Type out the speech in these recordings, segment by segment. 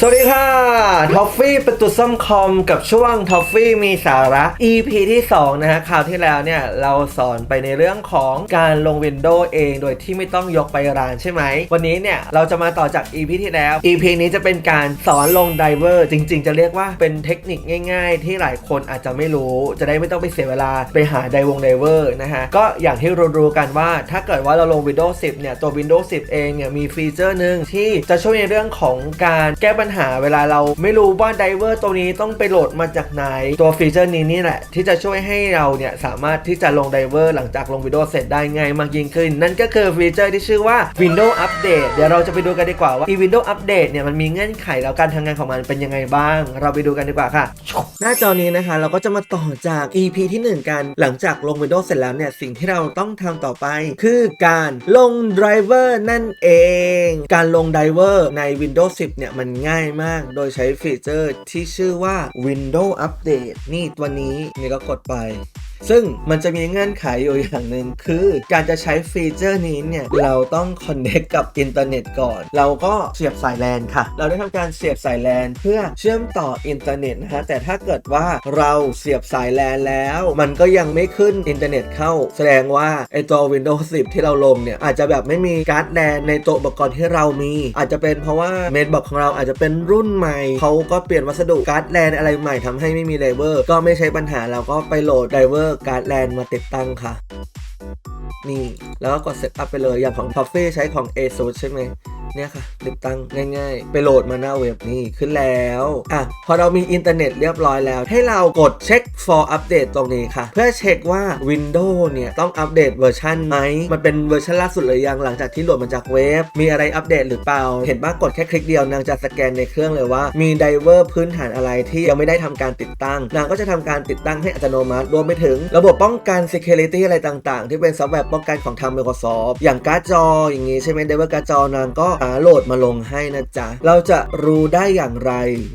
สวัสดีค่ะทอฟฟี่ประตูส้มคอมกับช่วงทอฟฟี่มีสาระ EP ที่ 2 นะฮะคราวที่แล้วเนี่ย เราสอนไปในเรื่องของการลง Windows เองโดยที่ไม่ต้องยกไปร้านใช่ไหม วันนี้เนี่ย เราจะมาต่อจาก EP ที่แล้ว EP นี้จะเป็นการสอนลงไดเวอร์จริง ๆ จะเรียกว่าเป็นเทคนิคง่าย ๆ ที่หลายคนอาจจะไม่รู้ จะได้ไม่ต้องไปเสียเวลาไปหาไดวงไดเวอร์นะฮะก็อย่างที่รู้ๆกันว่า ถ้าเกิดว่าเราลง Windows 10 เนี่ยตัว Windows 10 เองเนี่ยมีฟีเจอร์หนึ่งที่จะช่วยในเรื่องของการแก้ปัญญหาเวลาเราไม่รู้ว่าไดเวอร์ตัวนี้ต้องไปโหลดมาจากไหน ตัวฟีเจอร์นี้นี่แหละ ที่จะช่วยให้เราเนี่ยสามารถที่จะลงไดเวอร์หลังจากลง Windows เสร็จได้ง่ายมากยิ่งขึ้น นั่นก็คือฟีเจอร์ที่ชื่อว่า Windows Update เดี๋ยวเราจะไปดูกันดีกว่าว่า e Windows Update เนี่ยมันมีเงื่อนไขแล้วการทำงานของมันเป็นยังไงบ้าง เราไปดูกันดีกว่าค่ะ หน้าจอนี้นะคะ เราก็จะมาต่อจาก EP ที่ 1 กันหลังจากลง Windows เสร็จแล้วเนี่ยสิ่งที่เราต้องทำต่อไป คือการลง Driver นั่นเอง การลง Driver ใน Windows 10 เนี่ยมันง่ายมาก โดยใช้ฟีเจอร์ที่ชื่อว่า Windows Update นี่ตัวนี้นี่ก็กดไป ซึ่งมันจะมีเงื่อนไขอยู่อย่างหนึ่งคือการจะใช้ฟีเจอร์นี้เนี่ย เราต้องคอนเน c t กับอินเทอร์เน็ตก่อน เราก็เสียบสายแลนค่ะ เราได้ทำการเสียบสายแลนเพื่อเชื่อมต่ออินเทอร์เน็ตนะฮะแต่ถ้าเกิดว่าเราเสียบสายแลนแล้ว มันก็ยังไม่ขึ้นอินเทอร์เน็ตเข้า แสดงว่าไอตัว Windows 10 ที่เราลงเนี่ย อาจจะแบบไม่มีการ์ดแลนในตัวอุปกรณ์ที่เรามี อาจจะเป็นเพราะว่าเมดบอกของเราอาจจะเป็นรุ่นใหม่เขาก็เปลี่ยนวัสดุการ์ดแลนอะไรใหม่ทำให้ไม่มีไดเวอร์ก็ไม่ใช่ปัญหาเราก็ไปโหลดไดเวอร์การ์ดแลนมาติดตั้งค่ะ นี่ แล้วก็กดเซตอัพไปเลย อย่างของ t o f f e e ใช้ของ ASUS ใช่ไหม เนี่ยค่ะติดตั้งง่าย ๆ ไปโหลดมาหน้าเว็บนี่ขึ้นแล้วอะพอเรามีอินเทอร์เน็ตเรียบร้อยแล้ว ให้เรากดเช็ค for update ตรงนี้ค่ะ เพื่อเช็คว่า Windows เนี่ย ต้องอัปเดตเวอร์ชันไหมมันเป็นเวอร์ชันล่าสุดหรือยังหลังจากที่โหลดมาจากเว็บ มีอะไรอัปเดตหรือเปล่า เห็นป่ะกดแค่คลิกเดียวนางจะสแกนในเครื่องเลยว่ามีไดเวอร์พื้นฐานอะไรที่ยังไม่ได้ทำการติดตั้ง นางก็จะทำการติดตั้งให้อัตโนมัติ รวมไปถึงระบบป้องกัน security อะไรต่างๆ ที่เป็นซอฟต์แวร์ป้องกันของทาง Microsoft อย่างการ์ดจออย่างนี้ใช่ไหมไดเวอร์การ์ดจอนางก็าโหลดมาลงให้นะจ๊ะ เราจะรู้ได้อย่างไร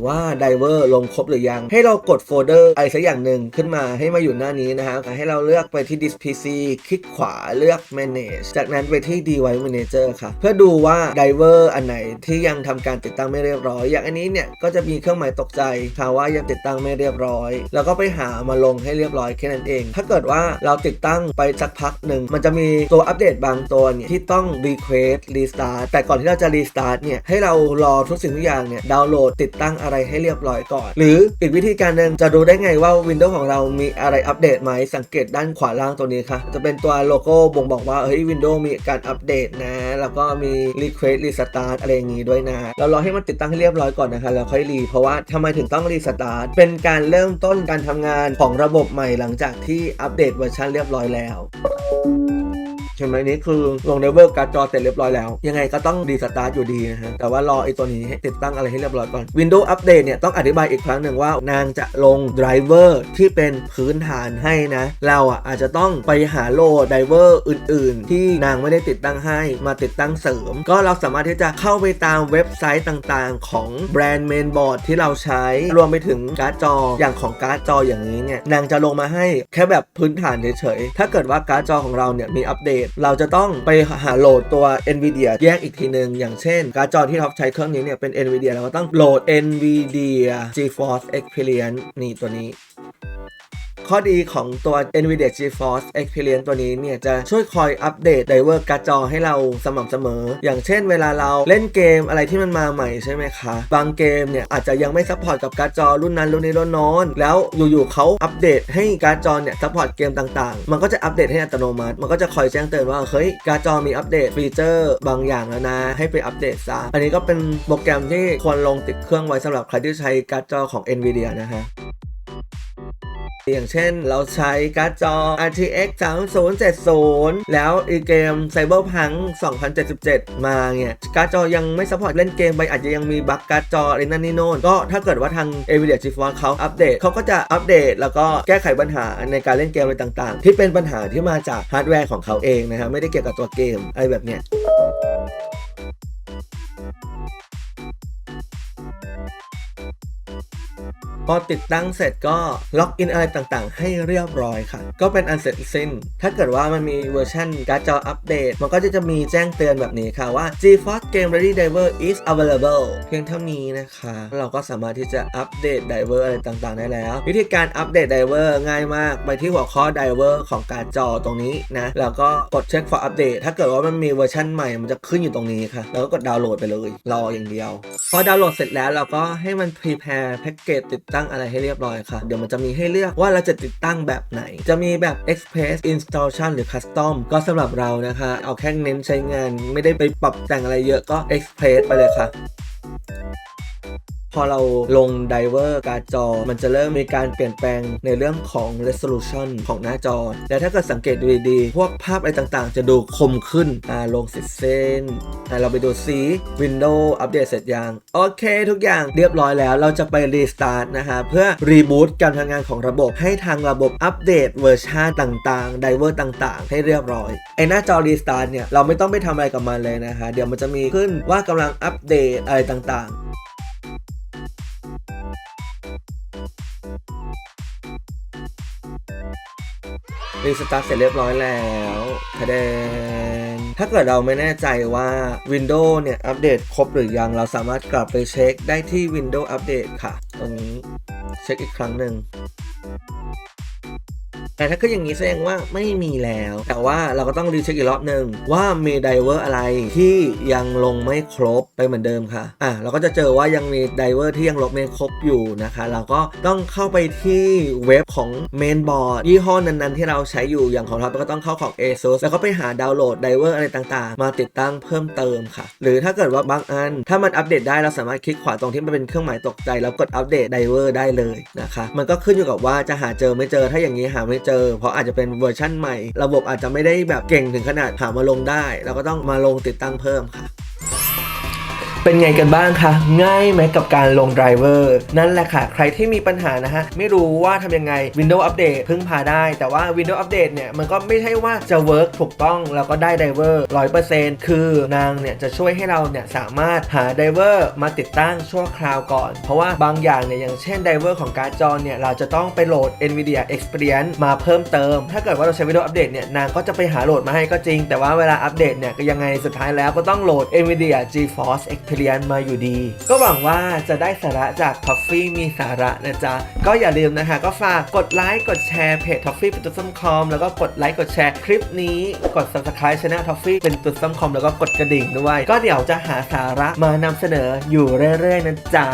ว่าไดเวอร์ลงครบหรือยัง ให้เรากดโฟลเดอร์อะไรสักอย่างหนึ่งขึ้นมาให้มาอยู่หน้านี้นะฮะให้เราเลือกไปที่ Disk PC คลิกขวาเลือก Manage จากนั้นไปที่ Device Manager ค่ะ เพื่อดูว่าไดเวอร์อันไหนที่ยังทำการติดตั้งไม่เรียบร้อย อย่างอันนี้เนี่ยก็จะมีเครื่องหมายตกใจค่ะว่ายังติดตั้งไม่เรียบร้อย แล้วก็ไปหามาลงให้เรียบร้อยแค่นั้นเอง ถ้าเกิดว่าเราติดตั้งไปสักพักหนึ่งมันจะมีตัวอัปเดตบางตัวเนี่ยที่ต้อง request restart แต่ก่อนที่เราจะ restart เนี่ยให้เรารอทุกสิ่งทุกอย่างเนี่ยดาวน์โหลดติดตั้งอะไรให้เรียบร้อยก่อน หรืออีกวิธีการหนึ่งจะดูได้ไงว่า Windows ของเรามีอะไรอัปเดตไหมสังเกตด้านขวาล่างตัวนี้ค่ะ จะเป็นตัวโลโก้บ่งบอกว่าเฮ้ย Windows มีการอัปเดตนะ แล้วก็มี request restart อะไรอย่างงี้ด้วยนะ เรารอให้มันติดตั้งให้เรียบร้อยก่อนนะคะแล้วค่อยรีเพราะว่าทำไมถึงต้อง restart เป็นการเริ่มต้นการทำงานของระบบใหม่หลังจากที่อัปเดตเวอร์ชันเรียบร้อยแล้ว ช่ไหมนี่คือลงเลเวลการ์ดจอเสร็จเรียบร้อยแล้ว ยังไงก็ต้องรีสตาร์ทอยู่ดีนะฮะแต่ว่ารอไอ้ตัวนี้ให้ติดตั้งอะไรให้เรียบร้อยก่อน Windows Update เนี่ยต้องอธิบายอีกครั้งหนึ่งว่านางจะลงไดรเวอร์ที่เป็นพื้นฐานให้นะ เราอะอาจจะต้องไปหาโหลดไดรเวอร์อื่น ๆ ที่นางไม่ได้ติดตั้งให้มาติดตั้งเสริม ก็เราสามารถที่จะเข้าไปตามเว็บไซต์ต่างๆ ของแบรนด์เมนบอร์ดที่เราใช้รวมไปถึงการ์ดจออย่างของการ์ดจออย่างนี้เนี่ยนางจะลงมาให้แค่แบบพื้นฐานเฉยๆถ้าเกิดว่าการ์ดจอของเราเนี่ยมีอัปเดตเราจะต้องไปหาโหลดตัว NVIDIA แยกอีกทีหนึ่งอย่างเช่น การ์ดจอที่ท็อปใช้เครื่องนี้เนี่ยเป็น NVIDIA เราก็ต้องโหลด NVIDIA GeForce Experience นี่ตัวนี้ ข้อดีของตัว NVIDIA GeForce Experience ตัวนี้เนี่ยจะช่วยคอยอัปเดตไดเวอร์การ์ดจอให้เราสม่ำเสมอ อย่างเช่นเวลาเราเล่นเกมอะไรที่มันมาใหม่ใช่ไหมคะ บางเกมเนี่ยอาจจะยังไม่ซัพพอร์ตกับการ์ดจอรุ่นนั้นรุ่นนี้รุ่นโน้นแล้วอยู่ๆเขาอัปเดตให้การ์ดจอเนี่ยซัพพอร์ตเกมต่างๆ มันก็จะอัปเดตให้อัตโนมัติ มันก็จะคอยแจ้งเตือนว่าเฮ้ยการ์ดจอมีอัปเดตฟีเจอร์บางอย่างแล้วนะ ให้ไปอัปเดตซะอันนี้ก็เป็นโปรแกรมที่ควรลงติดเครื่องไว้สำหรับใครที่ใช้การ์ดจอของ NVIDIA นะฮะ อย่างเช่นเราใช้การ์ดจอ RTX 3070 แล้วอีเกม Cyberpunk 2077 มาเนี่ยการ์ดจอยังไม่สปอร์ตเล่นเกมไปอาจจะยังมีบั๊กการ์ดจออะไรนั่นนี่โน่นก็ถ้าเกิดว่าทาง Nvidia GeForce เขาอัปเดตเขาก็จะอัปเดต แล้วก็แก้ไขปัญหาในการเล่นเกมอะไรต่างๆ ที่เป็นปัญหาที่มาจากฮาร์ดแวร์ของเขาเองนะครับไม่ได้เกี่ยวกับตัวเกมอะไรแบบเนี้ย พอติดตั้งเสร็จก็ล็อกอินอะไรต่างๆ ให้เรียบร้อยค่ะ ก็เป็นอันเสร็จสิ้น ถ้าเกิดว่ามันมีเวอร์ชันการ์ดจออัปเดต มันก็จะจะมีแจ้งเตือนแบบนี้ค่ะว่า GeForce Game Ready Driver is available เพียงเท่านี้นะคะ เราก็สามารถที่จะอัปเดตไดเวอร์อะไรต่างๆ ได้แล้ว วิธีการอัปเดตไดเวอร์ง่ายมาก ไปที่หัวข้อไดเวอร์ของการ์ดจอตรงนี้นะ แล้วก็กดเช็ค for update ถ้าเกิดว่ามันมีเวอร์ชันใหม่มันจะขึ้นอยู่ตรงนี้ค่ะ แล้วก็กดดาวน์โหลดไปเลย รออย่างเดียว พอดาวน์โหลดเสร็จแล้วเราก็ให้มัน prepare แพ็กเกจติดตั้งอะไรให้เรียบร้อยค่ะ เดี๋ยวมันจะมีให้เลือกว่าเราจะติดตั้งแบบไหน จะมีแบบ express installation หรือ custom ก็สำหรับเรานะคะ เอาแค่เน้นใช้งาน ไม่ได้ไปปรับแต่งอะไรเยอะก็ express ไปเลยค่ะ พอเราลงไดเวอร์การ์จอ มันจะเริ่มมีการเปลี่ยนแปลงในเรื่องของ resolution ของหน้าจอ และถ้าเกิดสังเกตดูดีๆ พวกภาพอะไรต่างๆ จะดูคมขึ้น อ่า ลงสิเส้นอ่าเราไปดูซิ Windows อัปเดตเสร็จยัง โอเค ทุกอย่างเรียบร้อยแล้ว เราจะไปรีสตาร์ทนะคะเพื่อรีบูตการทำงานของระบบ ให้ทางระบบอัปเดตเวอร์ชันต่างๆไดเวอร์ต่างๆ ให้เรียบร้อย ไอหน้าจอรีสตาร์ทเนี่ย เราไม่ต้องไปทำอะไรกับมันเลยนะคะเดี๋ยวมันจะมีขึ้นว่ากำลังอัปเดตอะไรต่างๆ รีสตาร์ทเสร็จเรียบร้อยแล้วทะเดงถ้าเกิดเราไม่แน่ใจว่า Windows เนี่ย อัปเดตครบหรือยัง เราสามารถกลับไปเช็คได้ที่ Windows อัปเดตค่ะ ตรงนี้เช็คอีกครั้งหนึ่ง แต่ถ้าก็อย่างนี้แสดงว่าไม่มีแล้ว แต่ว่าเราก็ต้องรีเช็คอีกรอบหนึ่งว่ามีไดเวอร์อะไรที่ยังลงไม่ครบไปเหมือนเดิมค่ะอะเราก็จะเจอว่ายังมีไดเวอร์ที่ยังลบไม่ครบอยู่นะคะ เราก็ต้องเข้าไปที่เว็บของเมนบอร์ดยี่ห้อนั้นๆ ที่เราใช้อยู่อย่างของเราก็ต้องเข้าของ ASUS แล้วก็ไปหาดาวน์โหลดไดเวอร์อะไรต่างๆ มาติดตั้งเพิ่มเติมค่ะ หรือถ้าเกิดว่าบางอัน ถ้ามันอัปเดตได้เราสามารถคลิกขวาตรงที่มันเป็นเครื่องหมายตกใจแล้วกดอัปเดตไดเวอร์ได้เลยนะคะมันก็ขึ้นอยู่กับว่าจะหาเจอไม่เจอถ้าอย่างนี้หาไม่เจอ เพราะอาจจะเป็นเวอร์ชั่นใหม่ ระบบอาจจะไม่ได้แบบเก่งถึงขนาดหามาลงได้ เราก็ต้องมาลงติดตั้งเพิ่มค่ะ เป็นไงกันบ้างคะ ง่ายไหมกับการลงไดรเวอร์นั่นแหละค่ะ ใครที่มีปัญหานะฮะ ไม่รู้ว่าทำยังไง Windows Update พึ่งพาได้ แต่ว่า Windows Update เนี่ย มันก็ไม่ใช่ว่าจะเวิร์กถูกต้อง แล้วก็ได้ไดเวอร์100%คือนางเนี่ย จะช่วยให้เราเนี่ย สามารถหาไดเวอร์มาติดตั้งชั่วคราวก่อน เพราะว่าบางอย่างเนี่ย อย่างเช่นไดเวอร์ของการ์ดจอเนี่ย เราจะต้องไปโหลด NVIDIA Experience มาเพิ่มเติม ถ้าเกิดว่าเราใช้ Windows Update เนี่ย นางก็จะไปหาโหลดมาให้ก็จริง แต่ว่าเวลาอัปเดตเนี่ยก็ยังไงสุดท้ายแล้วก็ต้องโหลด NVIDIA GeForce Experience มาอยู่ดี ก็หวังว่าจะได้สาระจากท็อฟฟี่มีสาระนะจ๊ะ ก็อย่าลืมนะคะ ก็ฝากกดไลค์กดแชร์เพจท็อฟฟี่เป็นตุ๊ดคอมแล้วก็กดไลค์กดแชร์คลิปนี้กด subscribe ช่องท็อฟฟี่เป็นตุ๊ดคอมแล้วก็กดกระดิ่งด้วย ก็เดี๋ยวจะหาสาระมานำเสนออยู่เรื่อยๆนะจ๊ะ